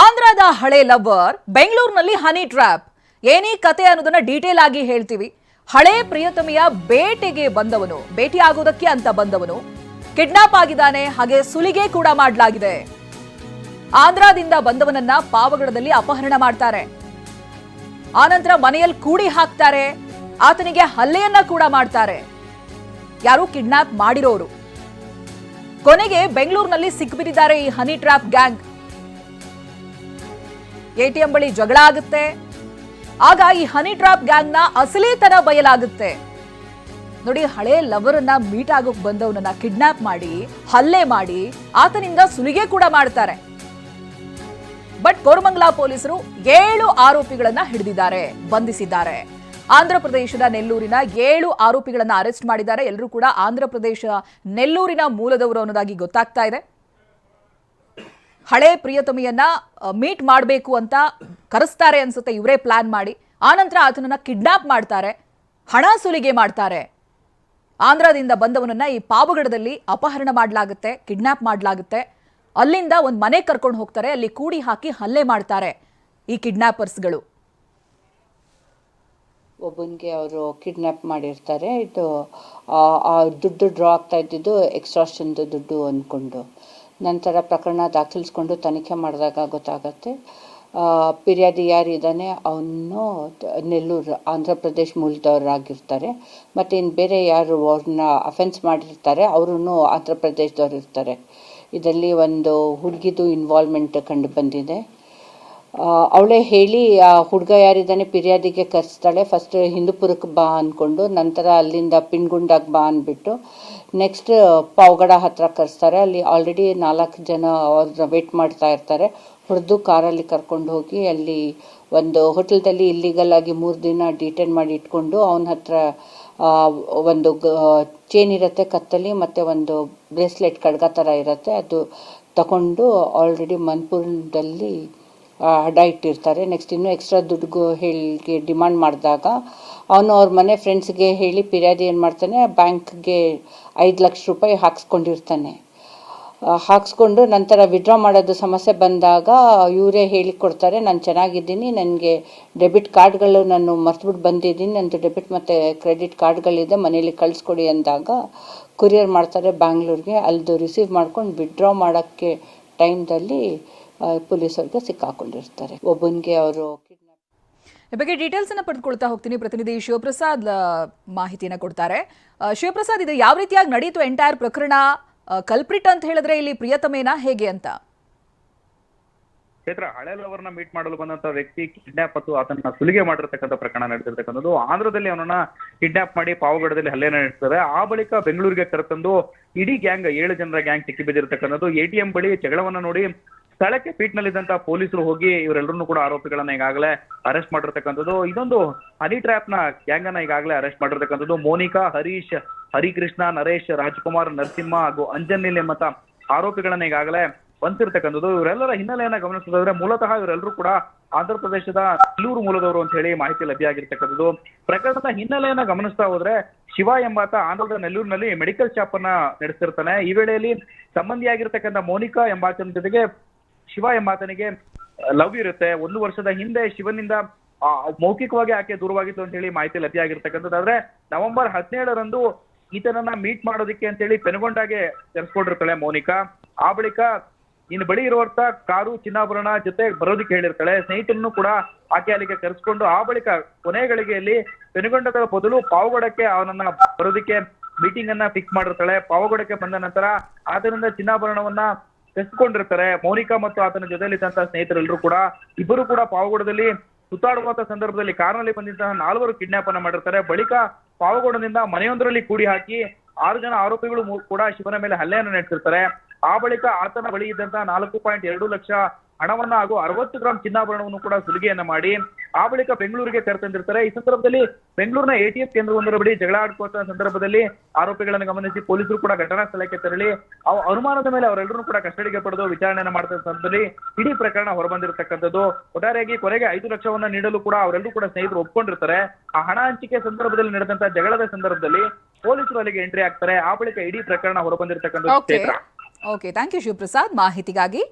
ಆಂಧ್ರದ ಹಳೆ ಲವರ್, ಬೆಂಗಳೂರಿನಲ್ಲಿ ಹನಿ ಟ್ರ್ಯಾಪ್ ಏನೇ ಕತೆ ಅನ್ನೋದನ್ನ ಡೀಟೇಲ್ ಆಗಿ ಹೇಳ್ತೀವಿ. ಹಳೆ ಪ್ರಿಯತಮಿಯ ಬೇಟೆಗೆ ಬಂದವನು ಭೇಟಿಯಾಗೋದಕ್ಕೆ ಅಂತ ಬಂದವನು. ಕಿಡ್ನಾಪ್ ಆಗಿದ್ದಾನೆ, ಹಾಗೆ ಸುಲಿಗೆ ಕೂಡ ಮಾಡಲಾಗಿದೆ. ಆಂಧ್ರದಿಂದ ಬಂದವನನ್ನ ಪಾವಗಡದಲ್ಲಿ ಅಪಹರಣ ಮಾಡ್ತಾರೆ. ಆನಂತರ ಮನೆಯಲ್ಲಿ ಕೂಡಿ ಹಾಕ್ತಾರೆ. ಆತನಿಗೆ ಹಲ್ಲೆಯನ್ನ ಕೂಡ ಮಾಡ್ತಾರೆ. ಯಾರು ಕಿಡ್ನಾಪ್ ಮಾಡಿರೋರು. ಕೊನೆಗೆ ಬೆಂಗಳೂರಿನಲ್ಲಿ ಸಿಕ್ಬಿಟ್ಟಿದ್ದಾರೆ ಈ ಹನಿ ಟ್ರ್ಯಾಪ್ ಗ್ಯಾಂಗ್ ಎಟಿಎಂ ಬಳಿ ಜಗಳ ಆಗುತ್ತೆ. ಆಗ ಈ ಹನಿ ಟ್ರಾಪ್ ಗ್ಯಾಂಗ್ನ ಅಸಲಿತನ ಬಯಲಾಗುತ್ತೆ. ನೋಡಿ ಹಳೆ ಲವರನ್ನ ಮೀಟ್ ಆಗೋಕ್ ಬಂದವನನ್ನ ಕಿಡ್ನಾಪ್ ಮಾಡಿ, ಹಲ್ಲೆ ಮಾಡಿ, ಆತನಿಂದ ಸುಲಿಗೆ ಕೂಡ ಮಾಡ್ತಾರೆ. ಬಟ್ ಕೋರಮಂಗಲ ಪೊಲೀಸರು ಏಳು ಆರೋಪಿಗಳನ್ನ ಹಿಡಿದಿದ್ದಾರೆ, ಬಂಧಿಸಿದ್ದಾರೆ. ಆಂಧ್ರ ಪ್ರದೇಶದ ನೆಲ್ಲೂರಿನ ಏಳು ಆರೋಪಿಗಳನ್ನ ಅರೆಸ್ಟ್ ಮಾಡಿದ್ದಾರೆ. ಎಲ್ಲರೂ ಕೂಡ ಆಂಧ್ರ ಪ್ರದೇಶ ನೆಲ್ಲೂರಿನ ಮೂಲದವರು ಅನ್ನೋದಾಗಿ ಗೊತ್ತಾಗ್ತಾ ಇದೆ. ಹಳೆ ಪ್ರಿಯತಮಿಯನ್ನ ಮೀಟ್ ಮಾಡಬೇಕು ಅಂತ ಕರೆಸ್ತಾರೆ ಅನ್ಸುತ್ತೆ. ಇವರೇ ಪ್ಲಾನ್ ಮಾಡಿ. ಆನಂತರ ಆತನನ್ನ ಕಿಡ್ನಾಪ್ ಮಾಡ್ತಾರೆ. ಹಣ ಸುಲಿಗೆ ಮಾಡ್ತಾರೆ. ಆಂಧ್ರದಿಂದ ಬಂದವನನ್ನ ಈ ಪಾವಗಡದಲ್ಲಿ ಅಪಹರಣ ಮಾಡಲಾಗುತ್ತೆ ಕಿಡ್ನಾಪ್ ಮಾಡಲಾಗುತ್ತೆ. ಅಲ್ಲಿಂದ ಒಂದು ಮನೆ ಕರ್ಕೊಂಡು ಹೋಗ್ತಾರೆ. ಅಲ್ಲಿ ಕೂಡಿ ಹಾಕಿ ಹಲ್ಲೆ ಮಾಡ್ತಾರೆ ಈ ಕಿಡ್ನಾಪರ್ಸ್ಗಳು ಒಬ್ಬನಿಗೆ ಅವರು ಕಿಡ್ನಾಪ್ ಮಾಡಿರ್ತಾರೆ. ಇದು ದುಡ್ಡು ಡ್ರಾ ಆಗ್ತಾ ಇದ್ದಿದ್ದು ಎಕ್ಸ್ಟ್ರಾಷನ್ದು ದುಡ್ಡು ಅಂದ್ಕೊಂಡು. ನಂತರ ಪ್ರಕರಣ ದಾಖಲಿಸ್ಕೊಂಡು ತನಿಖೆ ಮಾಡಿದಾಗ ಗೊತ್ತಾಗತ್ತೆ. ಪಿರ್ಯಾದಿ ಯಾರಿದ್ದಾನೆ ಅವನು ನೆಲ್ಲೂರು, ಆಂಧ್ರ ಪ್ರದೇಶ್ ಮೂಲದವರಾಗಿರ್ತಾರೆ. ಮತ್ತು ಇನ್ನು ಬೇರೆ ಯಾರು ಅವ್ರನ್ನ ಅಫೆನ್ಸ್ ಮಾಡಿರ್ತಾರೆ ಅವರು ಆಂಧ್ರ ಪ್ರದೇಶದವ್ರು ಇರ್ತಾರೆ. ಇದರಲ್ಲಿ ಒಂದು ಹುಡುಗಿದು ಇನ್ವಾಲ್ವ್ಮೆಂಟ್ ಕಂಡು ಬಂದಿದೆ. ಅವಳೇ ಹೇಳಿ, ಆ, ಹುಡುಗ ಯಾರಿದ್ದಾನೆ ಫಿರ್ಯಾದಿಗೆ ಕರೆಸ್ತಾಳೆ. ಫಸ್ಟ್ ಹಿಂದೂಪುರಕ್ಕೆ ಬಾ ಅಂದ್ಕೊಂಡು ನಂತರ ಅಲ್ಲಿಂದ ಪಿನ್ಗುಂಡಾಗ ಬಾ ಅಂದ್ಬಿಟ್ಟು ನೆಕ್ಸ್ಟ್ ಪಾವಗಡ ಹತ್ರ ಕರೆಸ್ತಾರೆ. ಅಲ್ಲಿ ಆಲ್ರೆಡಿ ನಾಲ್ಕು ಜನ ಅವ್ರನ್ನ ವೇಟ್ ಮಾಡ್ತಾ ಇರ್ತಾರೆ. ಹೊಡೆದು ಕಾರಲ್ಲಿ ಕರ್ಕೊಂಡು ಹೋಗಿ, ಅಲ್ಲಿ ಒಂದು ಹೋಟೆಲ್ದಲ್ಲಿ ಇಲ್ಲಿಗಲ್ ಆಗಿ ಮೂರು ದಿನ ಡಿಟೈನ್ ಮಾಡಿ ಇಟ್ಕೊಂಡು, ಅವನ ಹತ್ರ ಒಂದು ಚೇನ್ ಇರುತ್ತೆ ಕತ್ತಲ್ಲಿ, ಮತ್ತು ಒಂದು ಬ್ರೇಸ್ಲೆಟ್ ಖಡ್ಗ ಥರ ಇರುತ್ತೆ. ಅದು ತಗೊಂಡು ಆಲ್ರೆಡಿ ಮನ್ಪುರದಲ್ಲಿ ಅಡ ಇಟ್ಟಿರ್ತಾರೆ ನೆಕ್ಸ್ಟ್ ಇನ್ನೂ ಎಕ್ಸ್ಟ್ರಾ ದುಡ್ಡು ಹೇಳಿ ಡಿಮಾಂಡ್ ಮಾಡಿದಾಗ ಅವನು ಅವ್ರ ಮನೆ ಫ್ರೆಂಡ್ಸ್ಗೆ ಹೇಳಿ ಪಿರ್ಯಾದಿ ಏನು ಮಾಡ್ತಾನೆ? ಬ್ಯಾಂಕ್ಗೆ ಐದು ಲಕ್ಷ ರೂಪಾಯಿ ಹಾಕ್ಸ್ಕೊಂಡಿರ್ತಾನೆ. ಹಾಕ್ಸ್ಕೊಂಡು ನಂತರ ವಿಡ್ರಾ ಮಾಡೋದು ಸಮಸ್ಯೆ ಬಂದಾಗ ಇವರೇ ಹೇಳಿ ಕೊಡ್ತಾರೆ, ನಾನು ಚೆನ್ನಾಗಿದ್ದೀನಿ, ನನಗೆ ಡೆಬಿಟ್ ಕಾರ್ಡ್ಗಳು ನಾನು ಮರ್ತುಬಿಟ್ಟು ಬಂದಿದ್ದೀನಿ, ನಂದು ಡೆಬಿಟ್ ಮತ್ತು ಕ್ರೆಡಿಟ್ ಕಾರ್ಡ್ಗಳಿದೆ ಮನೇಲಿ ಕಳಿಸ್ಕೊಡಿ ಅಂದಾಗ ಕುರಿಯರ್ ಮಾಡ್ತಾರೆ ಬ್ಯಾಂಗ್ಳೂರಿಗೆ ಅಲ್ಲಿದು ರಿಸೀವ್ ಮಾಡ್ಕೊಂಡು ವಿಡ್ರಾ ಮಾಡೋಕ್ಕೆ ಟೈಮ್ದಲ್ಲಿ ಪೊಲೀಸವ್ರಿಗೆ ಸಿಕ್ಕಾಕೊಂಡಿರ್ತಾರೆ. ಒಬ್ಬನಿಗೆ ಅವರು ಕಿಡ್ನಾಪ್ ಈ ಬಗ್ಗೆ ಡೀಟೇಲ್ಸ್ ಅನ್ನ ಪಡೆದುಕೊಳ್ತಾ ಹೋಗ್ತೀನಿ. ಪ್ರತಿನಿಧಿ ಶಿವಪ್ರಸಾದ್ ಮಾಹಿತಿಯನ್ನು ಮಾಹಿತಿಯನ್ನ ಕೊಡ್ತಾರೆ. ಶಿವಪ್ರಸಾದ್ ಇದು ಯಾವ ರೀತಿಯಾಗಿ ನಡೀತು ಎಂಟೈರ್ ಪ್ರಕರಣ? ಕಲ್ಪ್ರಿಟ್ ಅಂತ ಹೇಳಿದ್ರೆ ಇಲ್ಲಿ ಪ್ರಿಯತಮೇನ ಹೇಗೆ ಅಂತ? ಚೈತ್ರ ಹಳೆ ಲವರ್ನ ಮೀಟ್ ಮಾಡಲು ಬಂದಂತ ವ್ಯಕ್ತಿ ಕಿಡ್ನಾಪ್ ಮತ್ತು ಆತನ ಸುಲಿಗೆ ಮಾಡಿರ್ತಕ್ಕಂಥ ಪ್ರಕರಣ ನಡೆದಿರ್ತಕ್ಕಂಥದ್ದು. ಆಂಧ್ರದಲ್ಲಿ ಅವನನ್ನ ಕಿಡ್ನಾಪ್ ಮಾಡಿ ಪಾವಗಡದಲ್ಲಿ ಹಲ್ಲೆ ನಡೆಸ್ತಾರೆ ಆ ಬಳಿಕ ಬೆಂಗಳೂರಿಗೆ ಕರೆತಂದು ಇಡೀ ಗ್ಯಾಂಗ್ ಏಳು ಜನರ ಗ್ಯಾಂಗ್ ಸಿಕ್ಕಿ ಬಿದ್ದಿರ್ತಕ್ಕಂಥದ್ದು. ಎಟಿಎಂ ಬಳಿ ಜಗಳವನ್ನ ನೋಡಿ ಸ್ಥಳಕ್ಕೆ ಫೀಟ್ ನಲ್ಲಿದ್ದಂತ ಪೊಲೀಸರು ಹೋಗಿ ಇವರೆಲ್ಲರನ್ನೂ ಕೂಡ ಆರೋಪಿಗಳನ್ನ ಈಗಾಗಲೇ ಅರೆಸ್ಟ್ ಮಾಡಿರ್ತಕ್ಕಂಥದ್ದು. ಇದೊಂದು ಹನಿ ಟ್ರ್ಯಾಪ್ನ ಗ್ಯಾಂಗ್ ಅನ್ನ ಈಗಾಗಲೇ ಅರೆಸ್ಟ್ ಮಾಡಿರ್ತಕ್ಕಂಥದ್ದು. ಮೋನಿಕಾ, ಹರೀಶ್, ಹರಿಕೃಷ್ಣ, ನರೇಶ್, ರಾಜ್ಕುಮಾರ್, ನರಸಿಂಹ ಹಾಗೂ ಅಂಜನಿಲ್ ಎಂಬಂತ ಆರೋಪಿಗಳನ್ನ ಈಗಾಗಲೇ ಬಂತಿರ್ತಕ್ಕಂಥದ್ದು ಇವರೆಲ್ಲರ ಹಿನ್ನೆಲೆಯನ್ನ ಗಮನಿಸೋದಾದ್ರೆ ಮೂಲತಃ ಇವರೆಲ್ಲರೂ ಕೂಡ ಆಂಧ್ರ ಪ್ರದೇಶದ ನೆಲ್ಲೂರು ಮೂಲದವರು ಅಂತ ಹೇಳಿ ಮಾಹಿತಿ ಲಭ್ಯ ಆಗಿರ್ತಕ್ಕಂಥದ್ದು. ಪ್ರಕರಣದ ಹಿನ್ನೆಲೆಯನ್ನ ಗಮನಿಸ್ತಾ ಹೋದ್ರೆ ಶಿವ ಎಂಬಾತ ಆಂಧ್ರದ ನೆಲ್ಲೂರಿನಲ್ಲಿ ಮೆಡಿಕಲ್ ಶಾಪ್ ಅನ್ನ ನಡೆಸಿರ್ತಾನೆ ಈ ವೇಳೆಯಲ್ಲಿ ಸಂಬಂಧಿಯಾಗಿರ್ತಕ್ಕಂಥ ಮೋನಿಕಾ ಎಂಬಾತನ ಜೊತೆಗೆ ಶಿವ ಎಂಬಾತನಿಗೆ ಲವ್ ಇರುತ್ತೆ, ಒಂದು ವರ್ಷದ ಹಿಂದೆ ಶಿವನಿಂದ ಮೌಖಿಕವಾಗಿ ಆಕೆ ದೂರವಾಗಿತ್ತು ಅಂತ ಹೇಳಿ ಮಾಹಿತಿ ಲಭ್ಯ ನವೆಂಬರ್ ಹದಿನೇಳರಂದು ಈತನನ್ನ ಮೀಟ್ ಮಾಡೋದಕ್ಕೆ ಅಂತ ಹೇಳಿ ಪೆನುಗೊಂಡಾಗೆ ತೆರೆಸ್ಕೊಂಡಿರ್ತಾಳೆ ಮೋನಿಕಾ. ಆ ಬಳಿಕ ಇನ್ನು ಬಳಿ ಇರುವಂತ ಕಾರು, ಚಿನ್ನಾಭರಣ ಜೊತೆ ಬರೋದಕ್ಕೆ ಹೇಳಿರ್ತಾಳೆ. ಸ್ನೇಹಿತರನ್ನು ಕೂಡ ಆಕೆ ಅಲ್ಲಿಗೆ ಕರೆಸ್ಕೊಂಡು ಆ ಬಳಿಕ ಕೊನೆ ಗಳಿಗೆಯಲ್ಲಿ ಪೆನುಗೊಂಡದ ಬದಲು ಪಾವಗಡಕ್ಕೆ ಅವನನ್ನ ಬರೋದಕ್ಕೆ ಮೀಟಿಂಗ್ ಅನ್ನ ಫಿಕ್ಸ್ ಮಾಡಿರ್ತಾಳೆ. ಪಾವಗಡಕ್ಕೆ ಬಂದ ನಂತರ ಆತನಿಂದ ಚಿನ್ನಾಭರಣವನ್ನ ತೆಗೆದುಕೊಂಡಿರ್ತಾರೆ. ಮೌನಿಕಾ ಮತ್ತು ಆತನ ಜೊತೆಯಲ್ಲಿದ್ದಂತ ಸ್ನೇಹಿತರೆಲ್ಲರೂ ಕೂಡ ಇಬ್ಬರು ಕೂಡ ಪಾವಗಡದಲ್ಲಿ ಸುತ್ತಾಡುವಂತ ಸಂದರ್ಭದಲ್ಲಿ ಕಾರ್ನಲ್ಲಿ ಬಂದಿದ್ದಂತಹ ನಾಲ್ವರು ಕಿಡ್ನಾಪ್ ಅನ್ನ ಮಾಡಿರ್ತಾರೆ. ಬಳಿಕ ಪಾವಗಡದಿಂದ ಮನೆಯೊಂದರಲ್ಲಿ ಕೂಡಿ ಹಾಕಿ ಆರು ಜನ ಆರೋಪಿಗಳು ಕೂಡ ಶಿವನ ಮೇಲೆ ಹಲ್ಲೆಯನ್ನು ನಡೆಸಿರ್ತಾರೆ. ಆ ಬಳಿಕ ಆತನ ಬಳಿ ಇದ್ದಂತಹ ನಾಲ್ಕು ಪಾಯಿಂಟ್ ಎರಡು ಲಕ್ಷ ಹಣವನ್ನ ಹಾಗೂ ಅರವತ್ತು ಗ್ರಾಂ ಚಿನ್ನಾಭರಣವನ್ನು ಕೂಡ ಸುಲಿಗೆಯನ್ನ ಮಾಡಿ ಆ ಬಳಿಕ ಬೆಂಗಳೂರಿಗೆ ಕರೆತಂದಿರ್ತಾರೆ. ಈ ಸಂದರ್ಭದಲ್ಲಿ ಬೆಂಗಳೂರಿನ ಎಟಿಎಫ್ ಕೇಂದ್ರವೊಂದರ ಬಳಿ ಜಗಳ ಆಡ್ಕೋತ ಸಂದರ್ಭದಲ್ಲಿ ಆರೋಪಿಗಳನ್ನು ಗಮನಿಸಿ ಪೊಲೀಸರು ಕೂಡ ಘಟನಾ ಸ್ಥಳಕ್ಕೆ ತೆರಳಿ ಆ ಅನುಮಾನದ ಮೇಲೆ ಅವರೆಲ್ಲರೂ ಕೂಡ ಕಸ್ಟಡಿಗೆ ಪಡೆದು ವಿಚಾರಣೆಯನ್ನು ಮಾಡಿದ ಸಂದರ್ಭದಲ್ಲಿ ಇಡೀ ಪ್ರಕರಣ ಹೊರಬಂದಿರತಕ್ಕಂಥದ್ದು. ಒಟ್ಟಾರೆಯಾಗಿ ಕೊನೆಗೆ ಐದು ಲಕ್ಷವನ್ನ ನೀಡಲು ಕೂಡ ಅವರೆಲ್ಲರೂ ಕೂಡ ಸ್ನೇಹಿತರು ಒಪ್ಕೊಂಡಿರ್ತಾರೆ. ಆ ಹಣ ಹಂಚಿಕೆ ಸಂದರ್ಭದಲ್ಲಿ ನಡೆದಂತಹ ಜಗಳದ ಸಂದರ್ಭದಲ್ಲಿ ಪೊಲೀಸರು ಅಲ್ಲಿಗೆ ಎಂಟ್ರಿ ಆಗ್ತಾರೆ. ಆ ಬಳಿಕ ಇಡೀ ಪ್ರಕರಣ ಹೊರಬಂದಿರತಕ್ಕಂಥ ಓಕೆ ಥ್ಯಾಂಕ್ ಯು ಶಿವಪ್ರಸಾದ್ ಮಾಹಿತಿಗಾಗಿ